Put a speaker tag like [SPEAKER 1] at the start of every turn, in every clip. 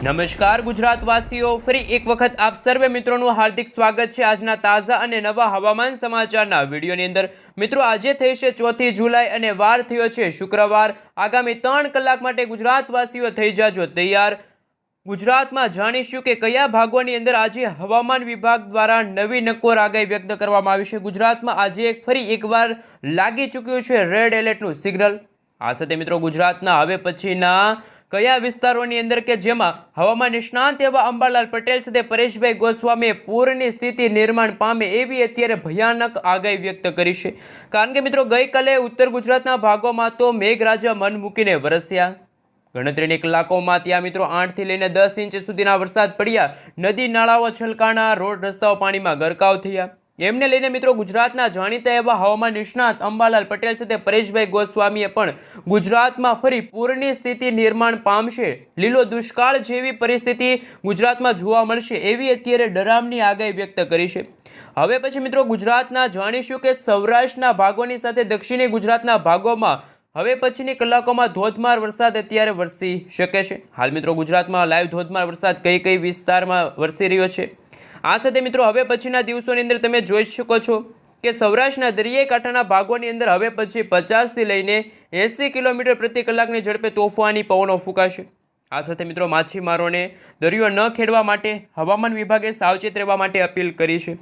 [SPEAKER 1] નમસ્કાર ગુજરાતવાસીઓ, ફરી એક વખત આપ સર્વે મિત્રોનું હાર્દિક સ્વાગત છે આજના તાજા અને નવા હવામાન સમાચારના વિડીયોની અંદર. મિત્રો, આજે થઈ છે ચોથી જુલાઈ અને વાર થયો છે શુક્રવાર. આગામી ત્રણ કલાક માટે ગુજરાતવાસીઓ થઈ જાજો તૈયાર. ગુજરાતમાં જાણીશું કે કયા ભાગોની અંદર આજે હવામાન વિભાગ દ્વારા નવી નક્કોર આગાહી વ્યક્ત કરવામાં આવી છે. ગુજરાતમાં આજે ફરી એકવાર લાગી ચૂક્યું છે રેડ એલર્ટનું સિગ્નલ. આ સાથે મિત્રો, ગુજરાતના હવે પછીના કયા વિસ્તારોની અંદર કે જેમાં હવામાન નિષ્ણાંત એવા અંબાલાલ પટેલ સાથે પરેશભાઈ ગોસ્વામીએ પૂરની સ્થિતિ નિર્માણ પામે એવી અત્યારે ભયાનક આગાહી વ્યક્ત કરી છે. કારણ કે મિત્રો, ગઈકાલે ઉત્તર ગુજરાતના ભાગોમાં તો મેઘરાજા મન મૂકીને વરસ્યા. ગણતરીની કલાકોમાં ત્યાં મિત્રો આઠથી લઈને દસ ઇંચ સુધીના વરસાદ પડ્યા. નદી નાળાઓ છલકાણા, રોડ રસ્તાઓ પાણીમાં ગરકાવ થયા. એમને લઈને મિત્રો ગુજરાતના જાણીતા એવા હવામાન નિષ્ણાત અંબાલાલ પટેલ સાથે પરેશભાઈ ગોસ્વામીએ પણ ગુજરાતમાં ફરી પૂરની સ્થિતિ નિર્માણ પામશે. લીલો દુષ્કાળ જેવી પરિસ્થિતિ ગુજરાતમાં જોવા મળશે એવી અત્યારે ડરામની આગાહી વ્યક્ત કરી છે. હવે પછી મિત્રો ગુજરાતના જાણીશું કે સૌરાષ્ટ્રના ભાગોની સાથે દક્ષિણી ગુજરાતના ભાગોમાં હવે પછીની કલાકોમાં ધોધમાર વરસાદ અત્યારે વરસી શકે છે. હાલ મિત્રો ગુજરાતમાં લાઈવ ધોધમાર વરસાદ કઈ કઈ વિસ્તારમાં વરસી રહ્યો છે? આ સાથે મિત્રો, હવે પછીના દિવસોની અંદર તમે જોઈ શકો છો કે સૌરાષ્ટ્રના દરિયાઈ ભાગોની અંદર હવે પછી પચાસથી લઈને એંસી કિલોમીટર પ્રતિ કલાકની ઝડપે તોફાની પવનો ફૂંકાશે. આ સાથે મિત્રો, માછીમારોને દરિયો ન ખેડવા માટે હવામાન વિભાગે સાવચેત રહેવા માટે અપીલ કરી છે.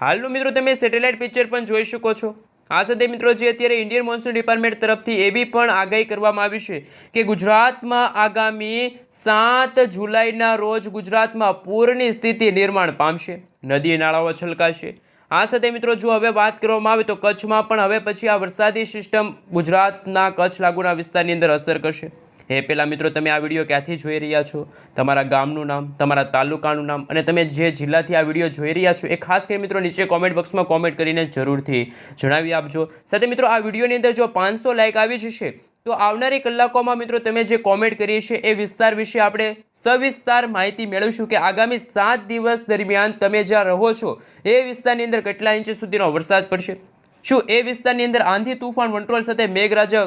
[SPEAKER 1] હાલનું મિત્રો, તમે સેટેલાઇટ પિક્ચર પણ જોઈ શકો છો. આ સાથે મિત્રો, જે અત્યારે ઇન્ડિયન મોન્સૂન ડિપાર્ટમેન્ટ તરફથી એવી પણ આગાહી કરવામાં આવી છે કે ગુજરાતમાં આગામી સાત જુલાઈના રોજ ગુજરાતમાં પૂરની સ્થિતિ નિર્માણ પામશે. નદી નાળાઓ છલકાશે. આ સાથે મિત્રો, જો હવે વાત કરવામાં આવે તો કચ્છમાં પણ હવે પછી આ વરસાદી સિસ્ટમ ગુજરાતના કચ્છ લાગુના વિસ્તારની અંદર અસર કરશે. એ પહેલાં મિત્રો, તમે આ વીડિયો ક્યાંથી જોઈ રહ્યા છો? તમારા ગામનું નામ, તમારા તાલુકાનું નામ અને તમે જે જિલ્લાથી આ વીડિયો જોઈ રહ્યા છો એ ખાસ કરીને મિત્રો નીચે કોમેન્ટ બોક્સમાં કોમેન્ટ કરીને જરૂરથી જણાવી આપજો. સાથે મિત્રો, આ વિડીયોની અંદર જો પાંચસો લાઇક આવી જશે, તો આવનારી કલાકોમાં મિત્રો તમે જે કોમેન્ટ કરી છે એ વિસ્તાર વિશે આપણે સવિસ્તાર માહિતી મેળવીશું કે આગામી સાત દિવસ દરમિયાન તમે જ્યાં રહો છો, એ વિસ્તારની અંદર કેટલા ઇંચ સુધીનો વરસાદ પડશે? શું એ વિસ્તારની અંદર આંધી, તુફાન, વંટોળ સાથે મેઘરાજા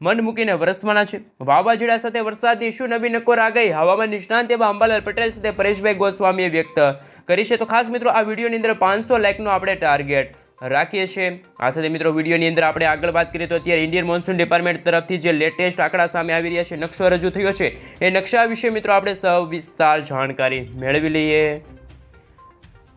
[SPEAKER 1] મન મૂકીને વરસવાના છે. વાવાઝોડા સાથે વરસાદની શું નવી નકોર આગાહી હવામાન નિષ્ણાંત એવા અંબાલાલ પટેલ સાથે પરેશભાઈ ગોસ્વામીએ વ્યક્ત કરી છે. તો ખાસ મિત્રો, આ વિડીયોની અંદર પાંચસો લાઇકનો આપણે ટાર્ગેટ રાખીએ છીએ. આ સાથે મિત્રો, વિડીયોની અંદર આપણે આગળ વાત કરીએ તો અત્યારે ઇન્ડિયન મોન્સૂન ડિપાર્ટમેન્ટ તરફથી જે લેટેસ્ટ આંકડા સામે આવી રહ્યા છે, નકશો રજૂ થયો છે. એ નકશા વિશે મિત્રો, આપણે સવિસ્તાર જાણકારી મેળવી લઈએ.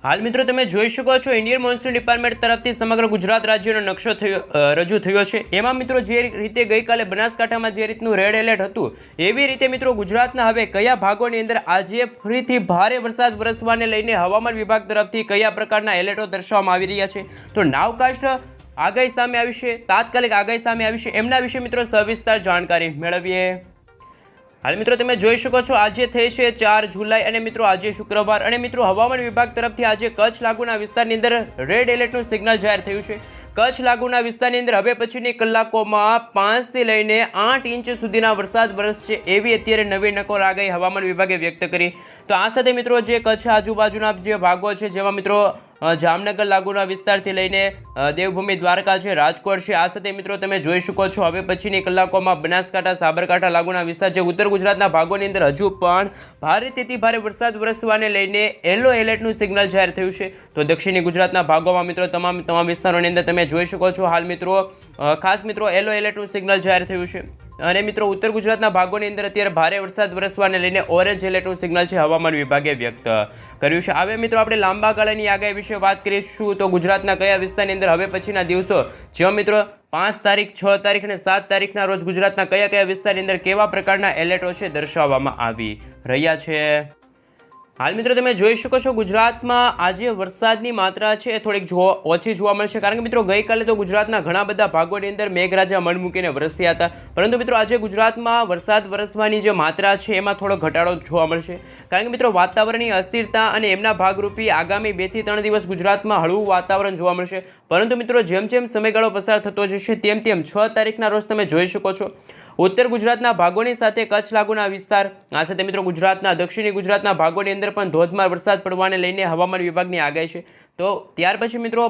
[SPEAKER 1] હાલ મિત્રો તમે જોઈ શકો છો ઇન્ડિયન મોન્સૂન ડિપાર્ટમેન્ટ તરફથી સમગ્ર ગુજરાત રાજ્યનો નકશો થયો રજૂ થયો છે. એમાં મિત્રો જે રીતે ગઈકાલે બનાસકાંઠામાં જે રીતનું રેડ એલર્ટ હતું, એવી રીતે મિત્રો ગુજરાતના હવે કયા ભાગોની અંદર આજે ફરીથી ભારે વરસાદ વરસવાને લઈને હવામાન વિભાગ તરફથી કયા પ્રકારના એલર્ટો દર્શાવવામાં આવી રહ્યા છે. તો નાવકાસ્ટ આગાહી સામે આવી છે, તાત્કાલિક આગાહી સામે આવી છે. એમના વિશે મિત્રો સવિસ્તાર જાણકારી મેળવીએ. હાલ મિત્રો તમે જોઈ શકો છો, આજે થઈ છે ચાર જુલાઈ અને મિત્રો આજે શુક્રવાર અને મિત્રો હવામાન વિભાગ તરફથી આજે કચ્છ લાગુના વિસ્તારની અંદર રેડ એલર્ટનું સિગ્નલ જાહેર થયું છે. કચ્છ લાગુના વિસ્તારની અંદર હવે પછીની કલાકોમાં પાંચથી લઈને આઠ ઇંચ સુધીના વરસાદ વરસશે એવી અત્યારે નવી નકોર આગાહી હવામાન વિભાગે વ્યક્ત કરી. તો આ સાથે મિત્રો જે કચ્છ આજુબાજુના જે ભાગો છે, જેમાં મિત્રો જામનગર લાગુના વિસ્તારથી લઈને દેવભૂમિ દ્વારકા છે, રાજકોટ છે. આ સાથે મિત્રો તમે જોઈ શકો છો, હવે પછીની કલાકોમાં બનાસકાંઠા, સાબરકાંઠા લાગુના વિસ્તાર છે. ઉત્તર ગુજરાતના ભાગોની અંદર હજુ પણ ભારેથી ભારે વરસાદ વરસવાને લઈને યલો એલર્ટનું સિગ્નલ જાહેર થયું છે. તો દક્ષિણી ગુજરાતના ભાગોમાં મિત્રો તમામ તમામ વિસ્તારોની અંદર તમે જોઈ શકો છો. હાલ મિત્રો ખાસ મિત્રો યલો એલર્ટનું સિગ્નલ જાહેર થયું છે. અને મિત્રો, ઉત્તર ગુજરાતના ભાગોની અંદર અત્યારે ભારે વરસાદ વરસવાને લઈને ઓરેન્જ એલર્ટનું સિગ્નલ છે હવામાન વિભાગે વ્યક્ત કર્યું છે. હવે મિત્રો, આપણે લાંબા ગાળાની આગાહી વિશે વાત કરીશું તો ગુજરાતના કયા વિસ્તારની અંદર હવે પછીના દિવસો જ્યાં મિત્રો પાંચ તારીખ, છ તારીખ અને સાત તારીખના રોજ ગુજરાતના કયા કયા વિસ્તારની અંદર કેવા પ્રકારના એલર્ટો છે દર્શાવવામાં આવી રહ્યા છે? હાલ મિત્રો તમે જોઈ શકો છો ગુજરાતમાં આજે વરસાદની માત્રા છે એ થોડીક ઓછી જોવા મળશે. કારણ કે મિત્રો ગઈકાલે તો ગુજરાતના ઘણા બધા ભાગોની અંદર મેઘરાજા મન મૂકીને વરસ્યા હતા. પરંતુ મિત્રો આજે ગુજરાતમાં વરસાદ વરસવાની જે માત્રા છે, એમાં થોડો ઘટાડો જોવા મળશે. કારણ કે મિત્રો વાતાવરણની અસ્થિરતા અને એમના ભાગરૂપી આગામી બેથી ત્રણ દિવસ ગુજરાતમાં હળવું વાતાવરણ જોવા મળશે. પરંતુ મિત્રો જેમ જેમ સમયગાળો પસાર થતો જશે, તેમ તેમ છ તારીખના રોજ તમે જોઈ શકો છો. ઉત્તર ગુજરાતના ભાગોની સાથે કચ્છ લાગુના વિસ્તાર. આ સાથે મિત્રો ગુજરાતના, દક્ષિણી ગુજરાતના ભાગોની અંદર પણ ધોધમાર વરસાદ પડવાને લઈને હવામાન વિભાગની આગાહી છે. તો ત્યાર પછી મિત્રો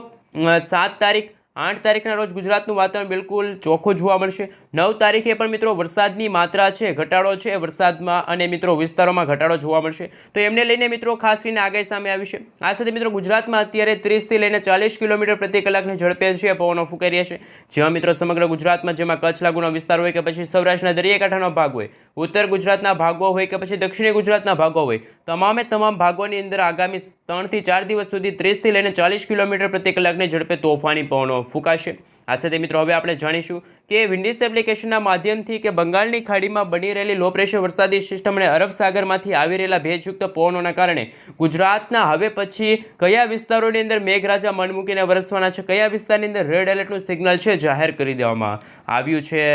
[SPEAKER 1] સાત તારીખ આઠ તારીખના રોજ ગુજરાતનું વાતાવરણ બિલકુલ ચોખ્ખું જોવા મળશે. નવ તારીખે પણ મિત્રો વરસાદની માત્રા છે, ઘટાડો છે, વરસાદમાં અને મિત્રો વિસ્તારોમાં ઘટાડો જોવા મળશે. તો એમને લઈને મિત્રો ખાસ કરીને આગાહી સામે આવી છે. આ સાથે મિત્રો ગુજરાતમાં અત્યારે ત્રીસથી લઈને ચાલીસ કિલોમીટર પ્રતિ કલાકની ઝડપે છે, પવનો ફૂંકાઈ રહ્યા છે. જેમાં મિત્રો સમગ્ર ગુજરાતમાં જેમાં કચ્છ લાગુનો વિસ્તાર હોય કે પછી સૌરાષ્ટ્રના દરિયાકાંઠાનો ભાગ હોય, ઉત્તર ગુજરાતના ભાગો હોય કે પછી દક્ષિણ ગુજરાતના ભાગો હોય, તમામે તમામ ભાગોની અંદર આગામી ત્રણથી ચાર દિવસ સુધી ત્રીસથી લઈને ચાલીસ કિલોમીટર પ્રતિ કલાકની ઝડપે તોફાની પવનો ફૂંકાશે. આ સાથે મિત્રો હવે આપણે જાણીશું કે વિન્ડિઝ એપ્લિકેશનના માધ્યમથી કે બંગાળની ખાડીમાં બની રહેલી લો પ્રેશર વરસાદી સિસ્ટમ અને અરબ સાગરમાંથી આવી રહેલા ભેજયુક્ત પવનોના કારણે ગુજરાતના હવે પછી કયા વિસ્તારોની અંદર મેઘરાજા મનમૂકીને વરસવાના છે, કયા વિસ્તારની અંદર રેડ એલર્ટનું સિગ્નલ છે જાહેર કરી દેવામાં આવ્યું છે?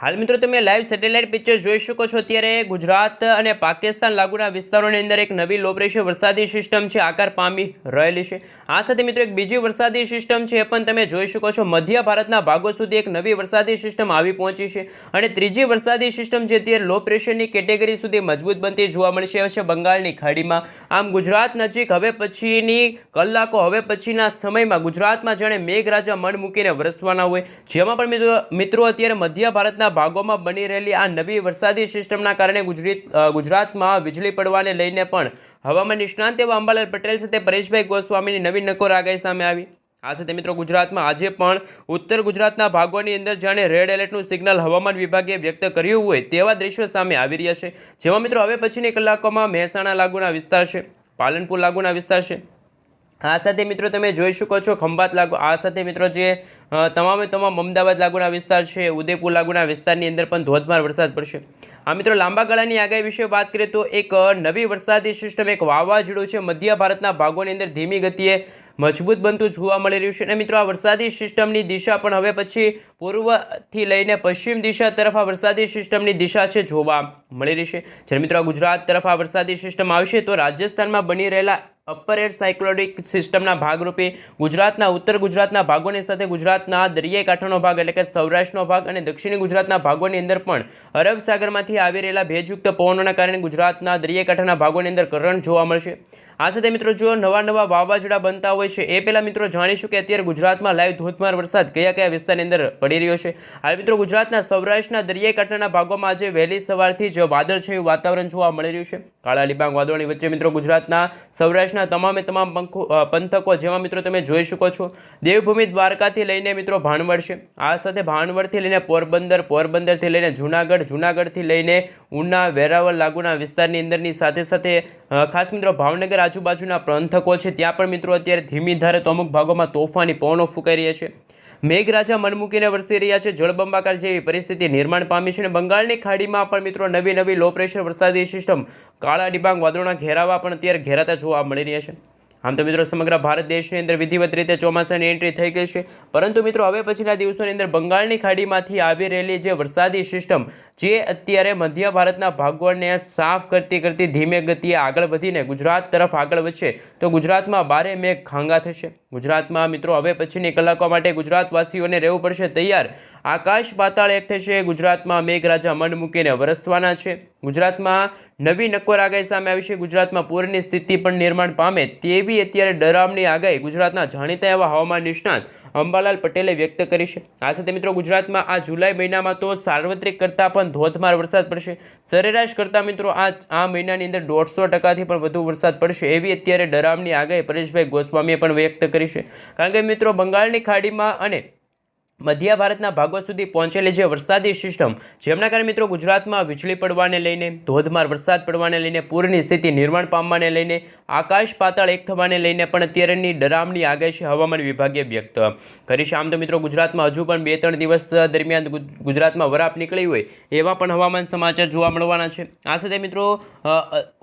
[SPEAKER 1] હાલ મિત્રો તમે લાઈવ સેટેલાઇટ પિક્ચર જોઈ શકો છો. અત્યારે ગુજરાત અને પાકિસ્તાન લાગુના વિસ્તારોની અંદર એક નવી લો પ્રેશર વરસાદી સિસ્ટમ છે, આકાર પામી રહેલી છે. આ સાથે મિત્રો એક બીજી વરસાદી સિસ્ટમ છે, એ પણ તમે જોઈ શકો છો. મધ્ય ભારતના ભાગો સુધી એક નવી વરસાદી સિસ્ટમ આવી પહોંચી છે અને ત્રીજી વરસાદી સિસ્ટમ જે અત્યારે લો પ્રેશરની કેટેગરી સુધી મજબૂત બનતી જોવા મળશે હશે બંગાળની ખાડીમાં. આમ ગુજરાત નજીક હવે પછીની કલાકો હવે પછીના સમયમાં ગુજરાતમાં જાણે મેઘરાજા મન મૂકીને વરસવાના હોય. જેમાં પણ મિત્રો મિત્રો અત્યારે મધ્ય ભારતના ભાગોમાં બની રહેલી આ નવી વરસાદી સિસ્ટમના કારણે ગુજરાત ગુજરાતમાં વીજળી પડવાને લઈને પણ હવામાન નિષ્ણાંત એવા અંબાલાલ પટેલ સાથે પરેશભાઈ ગોસ્વામીની નવી નકોર આગાહી સામે આવી. આ સાથે મિત્રો, ગુજરાતમાં આજે પણ ઉત્તર ગુજરાતના ભાગોની અંદર જાણે રેડ એલર્ટનું સિગ્નલ હવામાન વિભાગે વ્યક્ત કર્યું હોય તેવા દ્રશ્યો સામે આવી રહ્યા છે. જેમાં મિત્રો, હવે પછીની કલાકોમાં મહેસાણા લાગુના વિસ્તાર છે, પાલનપુર લાગુના વિસ્તાર છે. આ સાથે મિત્રો તમે જોઈ શકો છો ખંભાત લાગુ આ સાથે મિત્રો જે તમામે તમામ અમદાવાદ લાગુના વિસ્તાર છે, ઉદયપુર લાગુના વિસ્તારની અંદર પણ ધોધમાર વરસાદ પડશે. આ મિત્રો લાંબા ગાળાની આગાહી વિશે વાત કરીએ તો એક નવી વરસાદી સિસ્ટમ, એક વાવાઝોડું છે, મધ્ય ભારતના ભાગોની અંદર ધીમી ગતિએ મજબૂત બનતું જોવા મળી રહ્યું છે. અને મિત્રો આ વરસાદી સિસ્ટમની દિશા પણ હવે પછી પૂર્વથી લઈને પશ્ચિમ દિશા તરફ આ વરસાદી સિસ્ટમની દિશા છે જોવા. મળી રહેશે જ્યારે મિત્રો ગુજરાત તરફ આ વરસાદી સિસ્ટમ આવશે તો રાજસ્થાનમાં બની રહેલા અપર એર સાયક્લોનિક સિસ્ટમના ભાગરૂપે ગુજરાતના, ઉત્તર ગુજરાતના ભાગોની સાથે ગુજરાતના દરિયાઈ કાંઠાનો ભાગ એટલે કે સૌરાષ્ટ્રનો ભાગ અને દક્ષિણી ગુજરાતના ભાગોની અંદર પણ અરબ સાગરમાંથી આવી રહેલા ભેજયુક્ત પવનોના કારણે ગુજરાતના દરિયાઈ કાંઠાના ભાગોની અંદર કરંટ જોવા મળશે. આ સાથે મિત્રો જો નવા નવા વાવાઝોડા બનતા હોય છે, એ પહેલાં મિત્રો જાણીશું કે અત્યારે ગુજરાતમાં લાઈવ ધોધમાર વરસાદ કયા કયા વિસ્તારની અંદર પડી રહ્યો છે. હાલ મિત્રો ગુજરાતના સૌરાષ્ટ્રના દરિયાઈ કાંઠાના ભાગોમાં આજે વહેલી સવારથી જ વાદળછાયું વાતાવરણ જોવા મળી રહ્યું છે. કાળા ડિબાંગ વાદળોની વચ્ચે મિત્રો ગુજરાતના સૌરાષ્ટ્રના તમામે તમામ પંથકો જેમાં મિત્રો તમે જોઈ શકો છો. દેવભૂમિ દ્વારકાથી લઈને મિત્રો ભાણવડ છે. આ સાથે ભાણવડથી લઈને પોરબંદર, પોરબંદરથી લઈને જુનાગઢ, જુનાગઢથી લઈને ઉના, વેરાવળ લાગુના વિસ્તારની અંદરની સાથે સાથે ખાસ મિત્રો ભાવનગર આજુબાજુના પંથકો છે. ત્યાં પણ મિત્રો અત્યારે ધીમી ધારે તો અમુક ભાગોમાં તોફાની પવનો ફૂંકાઈ રહ્યા છે. મેઘરાજા મન મૂકીને વરસી રહ્યા છે. જળબંબાકાર જેવી પરિસ્થિતિ નિર્માણ પામી છે અને બંગાળની ખાડીમાં પણ મિત્રો નવી નવી લો પ્રેશર વરસાદી સિસ્ટમ કાળા ડિબાંગ વાદળોના ઘેરાવા પણ અત્યારે ઘેરાતા જોવા મળી રહ્યા છે. આમ તો મિત્રો સમગ્ર ભારત દેશની અંદર વિધિવત રીતે ચોમાસાની એન્ટ્રી થઈ ગઈ છે. પરંતુ મિત્રો હવે પછીના દિવસોની અંદર બંગાળની ખાડીમાંથી આવી રહેલી જે વરસાદી સિસ્ટમ જે અત્યારે મધ્ય ભારતના ભાગોળને સાફ કરતી કરતી ધીમે ગતિએ આગળ વધીને ગુજરાત તરફ આગળ વધશે. તો ગુજરાતમાં બારે મેઘ ખાંગા થશે. ગુજરાતમાં મિત્રો, હવે પછીની કલાકો માટે ગુજરાતવાસીઓને રહેવું પડશે તૈયાર. આકાશ પાતાળ એક થશે. ગુજરાતમાં મેઘરાજા મન મૂકીને વરસવાના છે. ગુજરાતમાં નવી નક્કોર આગાહી સામે આવી છે. ગુજરાતમાં પૂરની સ્થિતિ પણ નિર્માણ પામે તેવી અત્યારે ડરામની આગાહી ગુજરાતના જાણીતા એવા હવામાન નિષ્ણાત અંબાલાલ પટેલે વ્યક્ત કરી છે. આ સાથે મિત્રો, ગુજરાતમાં આ જુલાઈ મહિનામાં તો સાર્વત્રિક કરતાં પણ ધોધમાર વરસાદ પડશે. સરેરાશ કરતાં મિત્રો, આ આ મહિનાની અંદર દોઢસો ટકાથી પણ વધુ વરસાદ પડશે એવી અત્યારે ડરામની આગાહી પરેશભાઈ ગોસ્વામીએ પણ વ્યક્ત કરી છે. કારણ કે મિત્રો, બંગાળની ખાડીમાં અને મધ્ય ભારતના ભાગો સુધી પહોંચેલી જે વરસાદી સિસ્ટમ, જેમના કારણે મિત્રો ગુજરાતમાં વીજળી પડવાને લઈને, ધોધમાર વરસાદ પડવાને લઈને, પૂરની સ્થિતિ નિર્માણ પામવાને લઈને, આકાશ પાતાળ એક થવાને લઈને પણ અત્યારેની ડરામની આગાહી હવામાન વિભાગે વ્યક્ત. કરી છે આમ તો મિત્રો ગુજરાતમાં હજુ પણ બે ત્રણ દિવસ દરમિયાન ગુજરાતમાં વરાપ નીકળી હોય, એવા પણ હવામાન સમાચાર જોવા મળવાના છે. આ સાથે મિત્રો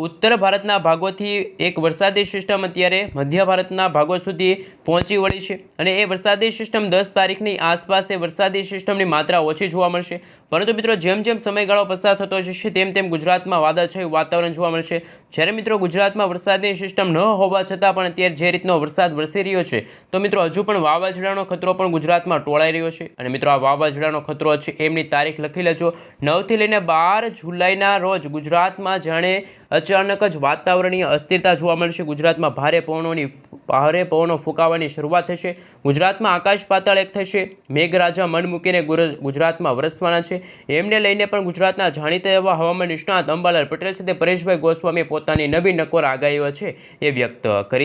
[SPEAKER 1] ઉત્તર ભારતના ભાગોથી એક વરસાદી સિસ્ટમ અત્યારે મધ્ય ભારતના ભાગો સુધી પહોંચી વળી છે. અને એ વરસાદી સિસ્ટમ દસ તારીખની આસપાસ એ વરસાદી સિસ્ટમની માત્રા ઓછી જોવા મળશે. પરંતુ મિત્રો, જેમ જેમ સમયગાળો પસાર થતો જશે, તેમ તેમ ગુજરાતમાં વાદળછાયું વાતાવરણ જોવા મળશે. જ્યારે મિત્રો, ગુજરાતમાં વરસાદની સિસ્ટમ ન હોવા છતાં પણ અત્યારે જે રીતનો વરસાદ વરસી રહ્યો છે, તો મિત્રો, હજુ પણ વાવાઝોડાનો ખતરો પણ ગુજરાતમાં ટોળાઈ રહ્યો છે. અને મિત્રો, આ વાવાઝોડાનો ખતરો છે, એમની તારીખ લખી લેજો. નવથી લઈને બાર જુલાઈના રોજ ગુજરાતમાં જાણે અચાનક જ વાતાવરણીય અસ્થિરતા જોવા મળશે. ગુજરાતમાં ભારે પવનોની, ભારે પવનો ફૂંકાવાની શરૂઆત થશે. ગુજરાતમાં આકાશ પાતાળ એક થશે. મેઘરાજા મન મૂકીને ગુજરાતમાં વરસવાના છે. એમને લઈને પણ ગુજરાતના જાણીતા એવા હવામાન નિષ્ણાત અંબાલાલ પટેલ સાથે પરેશભાઈ ગોસ્વામીએ પોતાની નવી નકોર આગાહીઓ છે એ વ્યક્ત કરી